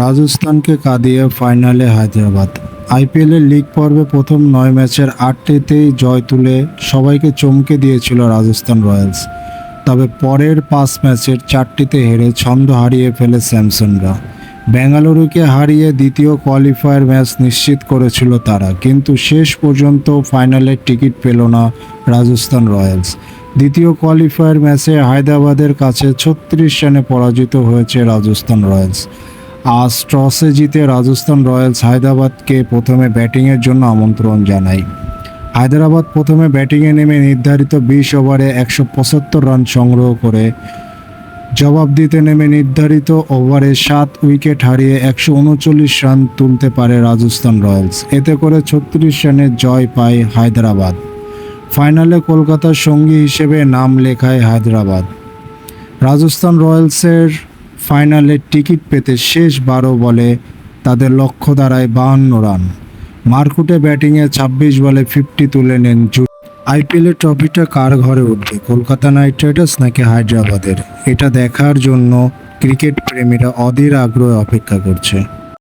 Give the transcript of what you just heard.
রাজস্থানকে কাঁদিয়ে ফাইনালে হায়দ্রাবাদ। আইপিএলের লিগ পর্বে প্রথম নয় ম্যাচের আটটিতেই জয় তুলে সবাইকে চমকে দিয়েছিল রাজস্থান রয়্যালস। তবে পরের পাঁচ ম্যাচের চারটিতে হেরে ছন্দ হারিয়ে ফেলে স্যামসনরা। বেঙ্গালুরুকে হারিয়ে দ্বিতীয় কোয়ালিফায়ার ম্যাচ নিশ্চিত করেছিল তারা, কিন্তু শেষ পর্যন্ত ফাইনালের টিকিট পেল না রাজস্থান রয়্যালস। দ্বিতীয় কোয়ালিফায়ার ম্যাচে হায়দ্রাবাদের কাছে ছত্রিশ রানে পরাজিত হয়েছে রাজস্থান রয়্যালস। আজ টসে জিতে রাজস্থান রয়্যালস হায়দ্রাবাদকে প্রথমে ব্যাটিংয়ের জন্য আমন্ত্রণ জানায় হায়দ্রাবাদ প্রথমে ব্যাটিংয়ে নেমে নির্ধারিত বিশ ওভারে একশো পঁচাত্তর রান সংগ্রহ করে জবাব দিতে নেমে নির্ধারিত ওভারে সাত উইকেট হারিয়ে একশো উনচল্লিশ রান তুলতে পারে রাজস্থান রয়্যালস। এতে করে ছত্রিশ রানে জয় পায় হায়দ্রাবাদ। ফাইনালে কলকাতার সঙ্গী হিসেবে নাম লেখায় হায়দ্রাবাদ। রাজস্থান রয়্যালসের ফাইনালে টিকিট পেতে শেষ বারো বলে তাদের লক্ষ্য দাঁড়ায় বাহান্ন রান। মারকুটে ব্যাটিংয়ে ছাব্বিশ বলে ফিফটি তুলে নেন আইপিএলের ট্রফিটা কার ঘরে উঠবে? কলকাতা নাইট রাইডার্স নাকি হায়দ্রাবাদের? এটা দেখার জন্য ক্রিকেট প্রেমীরা অধীর আগ্রহে অপেক্ষা করছে।